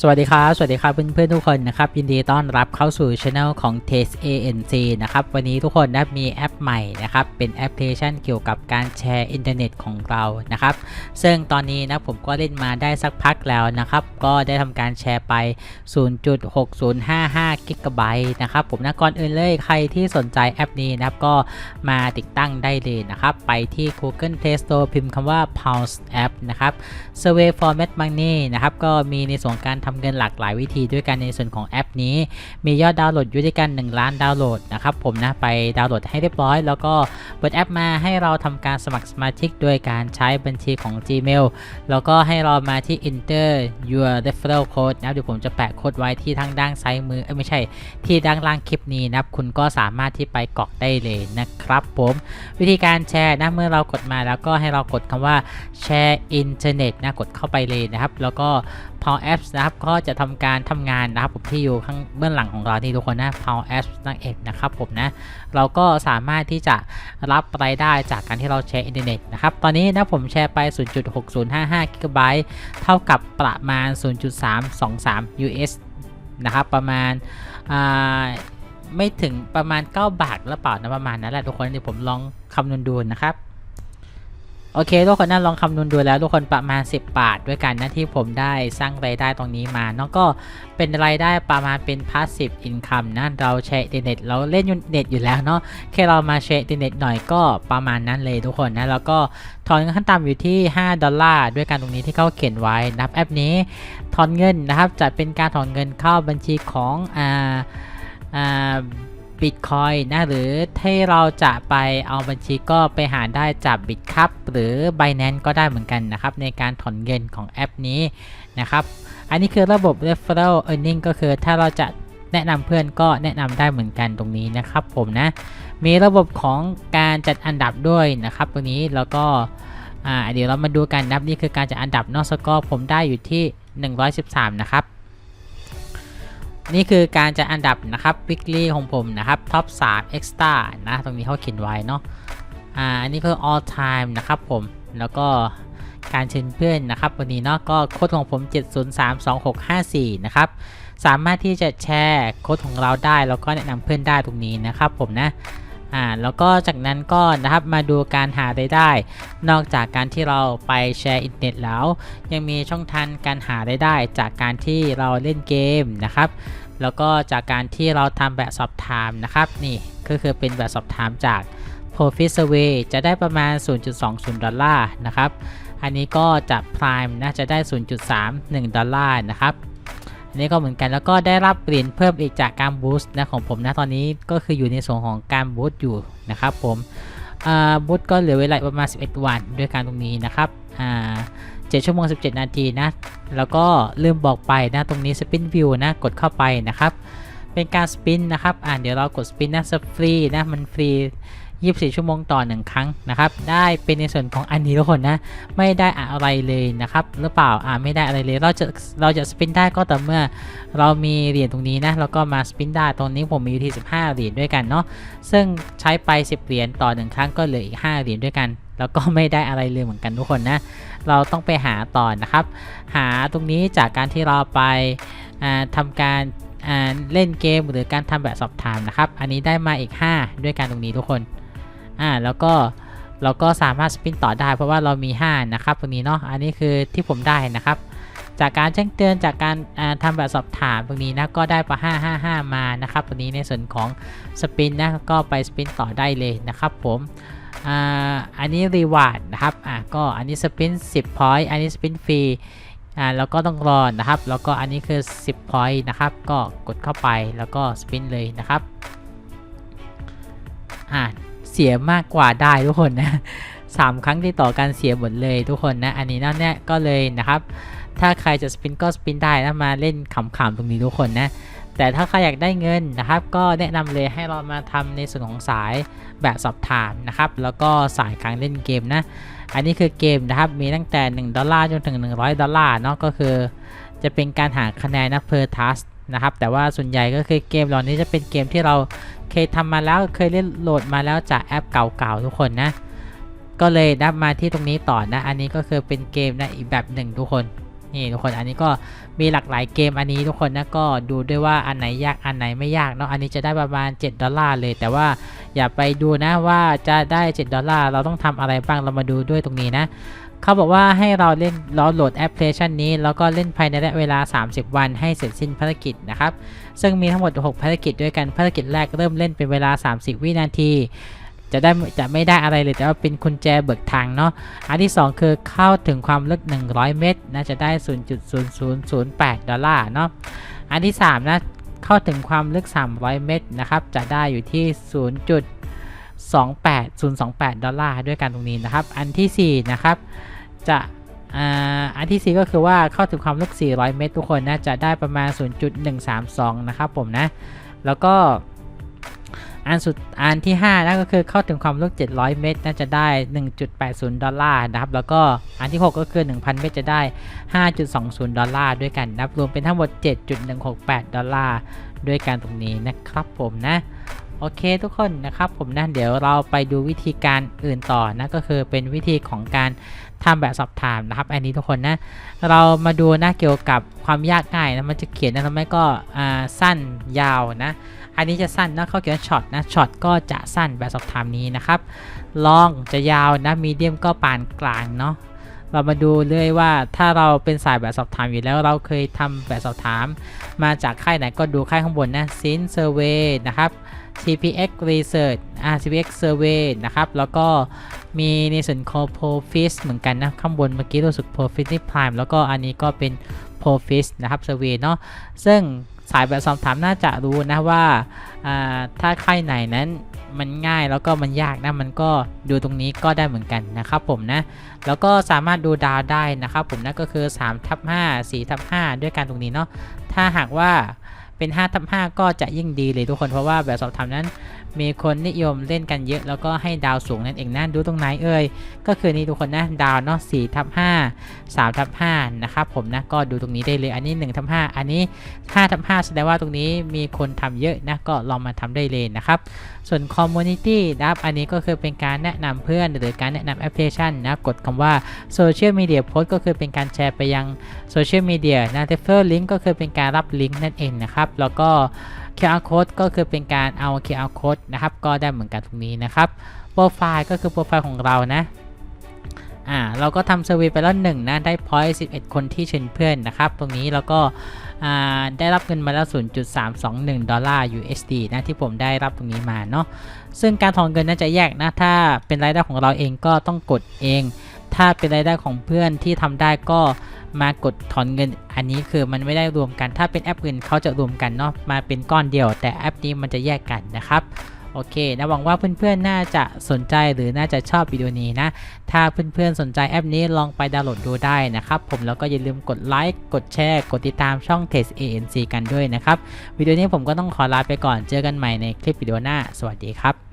สวัสดีครับ สวัสดีครับเพื่อนๆทุกคนนะครับยินดีต้อนรับเข้าสู่ช anel ของ Taste ANC นะครับวันนี้ทุกคนนะมีแอปใหม่นะครับเป็นแอปพลิเคชันเกี่ยวกับการแชร์อินเทอร์เน็ตของเรานะครับซึ่งตอนนี้นะผมก็เล่นมาได้สักพักแล้วนะครับก็ได้ทำการแชร์ไป 0.6055กิกะไบต์นะครับผมนะก่อนอื่นเลยใครที่สนใจแอปนี้นะครับก็มาติดตั้งได้เลยนะครับไปที่ Google Play Store พิมพ์คำว่า Pulse App นะครับ Survey Format Money นะครับก็มีในส่วนการททำเงินหลากหลายวิธีด้วยกันในส่วนของแอปนี้ มียอดดาวน์โหลดอยู่ด้วยกัน 1 ล้านดาวน์โหลดนะครับผมนะไปดาวน์โหลดให้เรียบร้อย แล้วก็เปิดแอปมาให้เราทำการสมัครสมาชิกด้วยการใช้บัญชีของ Gmail แล้วก็ให้เรามาที่ enter your referral code นะเดี๋ยวผมจะแปะโค้ดไว้ที่ทางด้านซ้ายมือเอ้ยไม่ใช่ที่ด้านล่างคลิปนี้นะครับคุณก็สามารถที่ไปกรอกได้เลยนะครับผมวิธีการแชร์นะเมื่อเรากดมาแล้วก็ให้เรากดคำว่าแชร์อินเทอร์เน็ตนะกดเข้าไปเลยนะครับ แล้วก็ Power Apps นะครับก็จะทำการทำงานนะครับผมที่อยู่ข้างเบื้องหลังของเราที่ทุกคนนะ Power Apps นั่นเองนะครับผมนะเราก็สามารถที่จะรับรายได้จากการที่เราแชร์อินเทอร์เน็ตนะครับตอนนี้นะผมแชร์ไป 0.6055กิกะไบต์เท่ากับประมาณ 0.323 US นะครับประมาณไม่ถึงประมาณ 9 บาทหรือเปล่านะประมาณนั้นแหละทุกคนเดี๋ยวผมลองคำนวณดูนะครับ โอเค ทุกคนน่าลองคำนวณดูแล้ว ทุกคนประมาณ 10 บาทด้วยกันนะที่ผมได้สร้างรายได้ตรงนี้มาเนาะก็เป็นรายได้ประมาณเป็น passive income นะเราแชร์อินเน็ตเราเล่นเน็ตอยู่แล้วเนาะแค่เรามาแชร์อินเน็ตหน่อยก็ประมาณนั้นเลยทุกคนนะแล้วก็ถอนเงินขั้นต่ำอยู่ที่ 5 ดอลลาร์ด้วยกันตรงนี้ที่เขาเขียนไว้นะครับแอปนี้ถอนเงินนะครับจะเป็นการถอนเงินเข้าบัญชีของอ่าอ่า บิตคอยนะหรือที่เราจะไปเอาบัญชีก็ไปหาได้จากบิตครับหรือ Binance ก็ได้เหมือนกันนะครับ ในการถอนเงินของแอปนี้นะครับ อันนี้คือระบบ referral earning ก็คือถ้าเราจะแนะนำเพื่อนก็แนะนำได้เหมือนกันตรงนี้นะครับ ผมนะมีระบบของการจัดอันดับด้วยนะครับ ตรงนี้แล้วก็อ่าเดี๋ยวเรามาดูกันนะครับนี่คือการจัดอันดับนอกสกอร์ผมได้อยู่ที่ 113 นะครับ นี่คือการจัดอันดับนะครับ weekly ของผมนะครับท็อป3 extra นะ ตรงนี้เขาเขียนไว้เนาะ อ่า อันนี้คือ all time นะครับผม แล้วก็การเชิญเพื่อนนะครับ วันนี้เนาะ ก็โค้ดของผม 7032654 นะครับ สามารถที่จะแชร์โค้ดของเราได้ แล้วก็แนะนำเพื่อนได้ตรงนี้นะครับผมนะ อ่าแล้วก็จากนั้นก็นะครับมาดูการหารายได้ นอกจากการที่เราไปแชร์อินเทอร์เน็ตแล้ว ยังมีช่องทางการหารายได้ จากการที่เราเล่นเกมนะครับแล้วก็จากการที่เราทำแบบสอบถามนะครับนี่ก็คือเป็นแบบสอบถามจาก Profit Survey จะได้ประมาณ 0.20 ดอลลาร์นะครับ อันนี้ก็จะ Prime นะจะได้ 0.31 ดอลลาร์นะครับ อันนี้ก็เหมือนกันแล้วก็ได้รับเหรียญเพิ่มอีกจากการบูสต์นะของผมนะตอนนี้ก็คืออยู่ในส่วนของการบูสต์อยู่นะครับผมบูสต์ก็เหลือเวลาประมาณ 11 วันด้วยการตรงนี้นะครับอ่า7ชั่วโมง 17 นาทีนะ แล้วก็ลืมบอกไปนะตรงนี้ Spin View นะกดเข้าไปนะครับ เป็นการสปินนะครับอ่าเดี๋ยวเรากดสปินนะฟรีนะมันฟรี 24 ชั่วโมงต่อ 1 ครั้งนะครับ ได้เป็นในส่วนของอันนี้ทุกคนนะ ไม่ได้อะไรเลยนะครับ หรือเปล่า อ่าไม่ได้อะไรเลย เราจะ เราจะสปินได้ก็ต่อเมื่อ เรามีเหรียญตรงนี้นะ แล้วก็มาสปินได้ ตรงนี้ผมมีอยู่ที่ 15 เหรียญด้วยกันเนาะ ซึ่งใช้ไป 10 เหรียญต่อ 1 ครั้งก็เหลืออีก 5 เหรียญด้วยกันแล้วก็ไม่ได้อะไรเลยเหมือนกันทุกคนนะ เราต้องไปหาต่อนะครับ หาตรงนี้จากการที่เราไปอ่าทำการเล่นเกมหรือการทำแบบสอบถามนะครับ อันนี้ได้มาอีก 5 ด้วยกันตรงนี้ทุกคน อ่าแล้วก็เราก็สามารถสปินต่อได้เพราะว่าเรามี 5 นะครับตรงนี้เนาะอันนี้คือที่ผมได้นะครับ จากการแจ้งเตือนจากการทำแบบสอบถามตรงนี้นะก็ได้ปะ555 มานะครับตรงนี้ในส่วนของสปินนะก็ไปสปินต่อได้เลยนะครับผมอ่าอันนี้รีวาร์ดนะครับอ่าก็อันนี้สปิน10 point อันนี้สปินฟรีอ่าแล้วก็ต้องรอนะครับ แล้วก็อันนี้คือ 10 point นะครับ ก็กดเข้าไปแล้วก็สปินเลยนะครับอ่า สียมากกว่าได้ทุกคนนะสามครั้งที่ต่อกันเสียหมดเลยทุกคนนะอันนี้นั่นเนี่ยก็เลยนะครับ ถ้าใครจะสปินก็สปินได้นะมาเล่นขำๆตรงนี้ทุกคนนะแต่ถ้าใครอยากได้เงินนะครับ ก็แนะนำเลยให้เรามาทำในส่วนของสายแบบสอบถามนะครับ แล้วก็สายการเล่นเกมนะ อันนี้คือเกมนะครับมีตั้งแต่ 1 ดอลลาร์จนถึง 100 ดอลลาร์เนาะก็คือ จะเป็นการหาคะแนนนะ per task นะครับ แต่ว่าส่วนใหญ่ก็คือเกมเหล่านี้จะเป็นเกมที่เราเคยทำมาแล้วเคยเล่นโหลดมาแล้วจากแอปเก่าๆทุกคนนะ ก็เลยนับมาที่ตรงนี้ต่อนะ อันนี้ก็คือเป็นเกมนะอีกแบบหนึ่งทุกคนนี่ทุกคนอันนี้ก็มีหลากหลายเกมอันนี้ทุกคนนะก็ดูด้วยว่าอันไหนยากอันไหนไม่ยากเนาะอันนี้จะได้ประมาณ 7 ดอลลาร์เลย แต่ว่าอย่าไปดูนะว่าจะได้ 7 ดอลลาร์เราต้องทำอะไรบ้างเรามาดูด้วยตรงนี้นะ เขาบอกว่าให้เราเล่นเราโหลดแอปพลิเคชันนี้ แล้วก็เล่นภายในระยะเวลา 30 วันให้เสร็จสิ้นภารกิจนะครับ ซึ่งมีทั้งหมด 6 ภารกิจด้วยกัน ภารกิจแรกเริ่มเล่นเป็นเวลา 30 วินาที จะได้จะไม่ได้อะไรเลยแต่ว่าเป็นกุญแจเบิกทางเนาะ อันที่ 2 คือเข้าถึงความลึก 100 เมตรนะจะได้ 0.0008 ดอลลาร์เนาะ อันที่ 3 นะเข้าถึงความลึก 300 เมตรนะครับจะได้อยู่ที่ 28028 ดอลลาร์ด้วยกันตรงนี้นะครับ อันทีสี่4นะครับจะอันที่ 4 ก็คือว่าเข้าถึงความลึก 400 เมตร ทุกคนนะจะได้ประมาณ 0.132 นะครับผมนะ แล้วก็อันสุดอันที่5นั่นก็คือเข้าถึงความลึก 700 เมตรน่าจะได้ 1.80 ดอลลาร์นะครับ แล้วก็อันที่ 6 ก็คือ 1,000 เมตรจะได้ 5.20 ดอลลาร์ด้วยกันนับรวมเป็นทั้งหมด 7.168 ดอลลาร์ด้วยกันตรงนี้นะครับผมนะ โอเคทุกคนนะครับผมนะเดี๋ยวเราไปดูวิธีการอื่นต่อนะก็คือเป็นวิธีของการทำแบบสอบถามนะครับ อันนี้ทุกคนนะเรามาดูนะเกี่ยวกับความยากง่ายนะมันจะเขียนนะทำไมก็อ่าสั้นยาวนะอันนี้จะสั้นนะเขาเขียนช็อตนะช็อตก็จะสั้นแบบสอบถามนี้นะครับลองจะยาวนะมีเดียมก็ปานกลางเนาะ เรามาดูเลยว่าถ้าเราเป็นสายแบบสอบถามอยู่แล้วเราเคยทำแบบสอบถาม มาจากค่ายไหนก็ดูค่ายข้างบนนะ Sin Survey นะครับ CPX Research อ่า CPX Survey นะครับ แล้วก็มีในส่วนของ Profis เหมือนกันนะ ข้างบนเมื่อกี้รู้สึก Profis ที่ Prime แล้วก็อันนี้ก็เป็น Profis นะครับ Survey เนาะซึ่ง สายแบบสอบถามน่าจะรู้นะว่าถ้าค่ายไหนนั้นมันง่ายแล้วก็มันยากนะมันก็ดูตรงนี้ก็ได้เหมือนกันนะครับผมนะแล้วก็สามารถดูดาวได้นะครับผมนะก็คือ3ทับ5 4ทับ5ด้วยกันตรงนี้เนาะถ้าหากว่าเป็น5ทับ5ก็จะยิ่งดีเลยทุกคนเพราะว่าแบบสอบถามนั้น มีคนนิยมเล่นกันเยอะ แล้วก็ให้ดาวสูงนั่นเองนะดูตรงไหนเอ่ยก็คือนี่ทุกคนนะดาวเนาะ4ทับ5 3ทับ5นะครับผมนะก็ดูตรงนี้ได้เลยอันนี้1ทับ5อันนี้5ทับ5แสดงว่าตรงนี้มีคนทำเยอะนะก็ลองมาทำได้เลยนะครับส่วน Community นะครับอันนี้ก็คือเป็นการแนะนำเพื่อนหรือการแนะนำแอปพลิเคชันนะกดคำว่า Social Media Post ก็คือเป็นการแชร์ไปยัง Social Media นะ Refer Link ก็คือเป็นการรับลิงก์นั่นเองนะครับแล้วก็ QR Code ก็คือเป็นการเอา QR Code นะครับ ก็ได้เหมือนกันตรงนี้นะครับโปรไฟล์ก็คือโปรไฟล์ของเรานะอ่าเราก็ทำเซอร์วีไปแล้วหนึ่งนะได้พอยต์11 คนที่เชิญเพื่อนนะครับ ตรงนี้แล้วก็ ได้รับเงินมาแล้ว 0.321 ดอลลาร์ USD นะที่ผมได้รับตรงนี้มาเนาะซึ่งการถอนเงินน่าจะแยกนะ ถ้าเป็นรายได้ของเราเองก็ต้องกดเอง ถ้าเป็นรายได้ของเพื่อนที่ทำได้ก็มากดถอนเงินอันนี้คือมันไม่ได้รวมกันถ้าเป็นแอปอื่นเขาจะรวมกันเนาะมาเป็นก้อนเดียว แต่แอปนี้มันจะแยกกันนะครับ โอเคนะหวังว่าเพื่อนๆน่าจะสนใจหรือน่าจะชอบวิดีโอนี้นะ ถ้าเพื่อนๆสนใจแอปนี้ลองไปดาวน์โหลดดูได้นะครับผมแล้วก็อย่าลืมกดไลค์กดแชร์ กดติดตามช่อง Test ANC กันด้วยนะครับวิดีโอนี้ผมก็ต้องขอลาไปก่อนเจอกันใหม่ในคลิปวิดีโอหน้า สวัสดีครับ